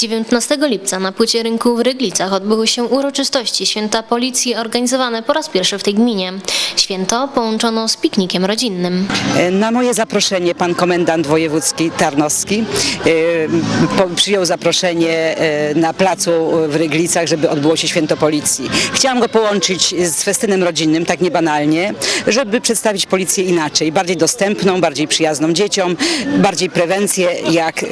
19 lipca na płycie rynku w Ryglicach odbyły się uroczystości Święta Policji organizowane po raz pierwszy w tej gminie. Święto połączono z piknikiem rodzinnym. Na moje zaproszenie pan komendant wojewódzki Tarnowski e, przyjął zaproszenie e, na placu w Ryglicach, żeby odbyło się święto policji. Chciałam go połączyć z festynem rodzinnym, tak niebanalnie, żeby przedstawić policję inaczej, bardziej dostępną, bardziej przyjazną dzieciom, bardziej prewencję, jak e,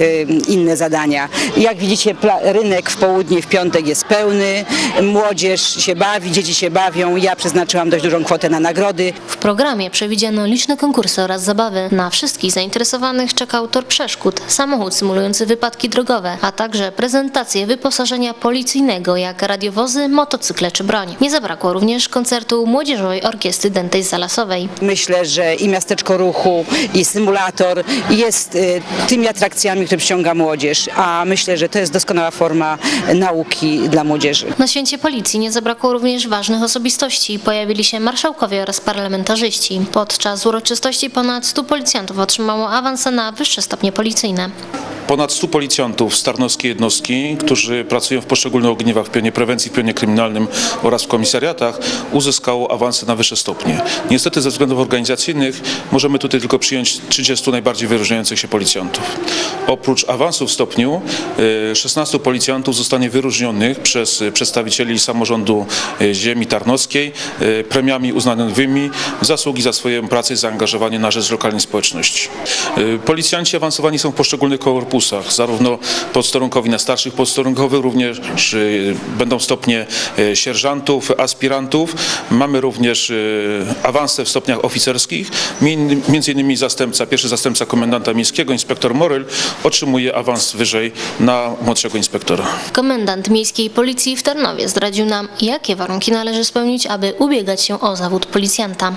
inne zadania. Jak widzicie, pla- rynek w południe, w piątek jest pełny, młodzież się bawi, dzieci się bawią. Ja przeznaczyłam dość dużą kwotę na nagrody. W programie przewidziano liczne konkursy oraz zabawy. Na wszystkich zainteresowanych czekał tor przeszkód, samochód symulujący wypadki drogowe, a także prezentacje wyposażenia policyjnego jak radiowozy, motocykle czy broń. Nie zabrakło również koncertu Młodzieżowej Orkiestry Dętej Zalasowej. Myślę, że i miasteczko ruchu, i symulator jest y, tymi atrakcjami, które przyciąga młodzież, a myślę, że to jest doskonała forma nauki dla młodzieży. Na święcie policji nie zabrakło również ważnych osobistości. Pojawili się marszałkowie oraz parlamentarzyści. Podczas uroczystości ponad 100 policjantów otrzymało awanse na wyższe stopnie policyjne. Ponad 100 policjantów z Tarnowskiej jednostki, którzy pracują w poszczególnych ogniwach w pionie prewencji, w pionie kryminalnym oraz w komisariatach, uzyskało awanse na wyższe stopnie. Niestety ze względów organizacyjnych możemy tutaj tylko przyjąć 30 najbardziej wyróżniających się policjantów. Oprócz awansu w stopniu e, 16 policjantów zostanie wyróżnionych przez e, przedstawicieli samorządu e, ziemi tarnowskiej premiami uznanymi zasługi za swoją pracę i zaangażowanie na rzecz lokalnej społeczności. Policjanci awansowani są w poszczególnych korpusach, zarówno podsterunkowi na starszych podsterunkowych, również e, będą stopnie e, sierżantów, aspirantów. Mamy również e, awanse w stopniach oficerskich, między innymi zastępca, pierwszy zastępca komendanta miejskiego, inspektor Moryl otrzymuje awans wyżej na młodszego inspektora. Komendant Miejskiej Policji w Tarnowie zdradził nam, jakie warunki należy spełnić, aby ubiegać się o zawód policjanta.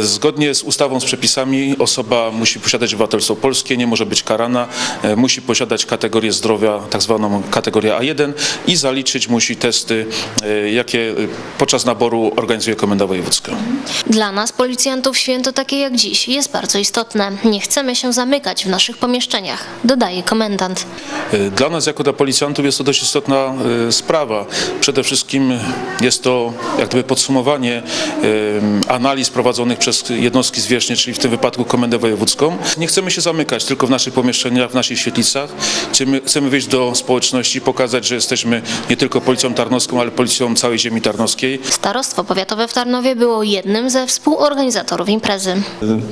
Zgodnie z ustawą, z przepisami osoba musi posiadać obywatelstwo polskie, nie może być karana, musi posiadać kategorię zdrowia, tak zwaną kategorię A1 i zaliczyć musi testy, e, jakie e, podczas naboru organizuje Komenda Wojewódzka. Dla nas, policjantów, święto takie jak dziś jest bardzo istotne. Nie chcemy się zamykać w naszych pomieszczeniach, dodaje komendant. E, Dla nas jako dla policjantów jest to dość istotna e, sprawa. Przede wszystkim jest to jak gdyby podsumowanie e, analiz prowadzonych przez jednostki zwierzchnie, czyli w tym wypadku Komendę Wojewódzką. Nie chcemy się zamykać tylko w naszych pomieszczeniach, w naszych świetlicach. Chcemy, chcemy wyjść do społeczności, pokazać, że jesteśmy nie tylko policją tarnowską, ale policją całej ziemi tarnowskiej. Starostwo Powiatowe w Tarnowie było jednym ze współorganizatorów imprezy.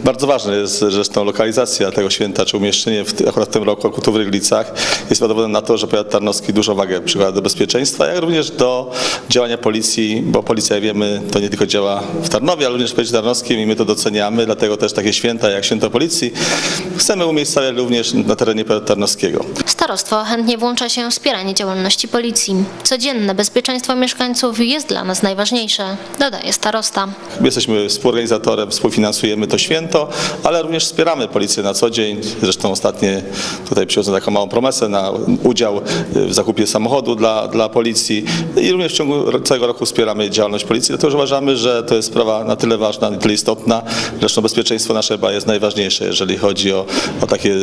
Bardzo ważna jest zresztą lokalizacja tego święta, czy umieszczenie w, akurat w tym roku akurat w Ryglicach jest dowodem na to, że powiat tarnowski dużą wagę przykłada do bezpieczeństwa, jak również do działania policji, bo policja, jak wiemy, to nie tylko działa w Tarnowie, ale również w powiecie tarnowskim i my to doceniamy, dlatego też takie święta jak Święto Policji chcemy umiejscowiać również na terenie tarnowskiego. Starostwo chętnie włącza się w wspieranie działalności policji. Codzienne bezpieczeństwo mieszkańców jest dla nas najważniejsze, dodaje starosta. My Jesteśmy współorganizatorem, współfinansujemy to święto, ale również wspieramy policję na co dzień. Zresztą ostatnie tutaj przyjąłem taką małą promesę na udział w zakupie samochodu dla, dla policji i również w ciągu całego roku wspieramy działalność policji, dlatego że uważamy, że to jest sprawa na tyle ważna, na tyle istotna. Zresztą bezpieczeństwo nasze chyba jest najważniejsze, jeżeli chodzi o, o takie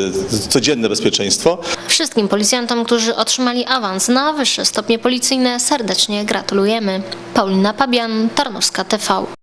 codzienne bezpieczeństwo. Wszystkim policjantom, którzy otrzymali awans na wyższe stopnie policyjne serdecznie gratulujemy. Paulina Pabian, Tarnowska TV.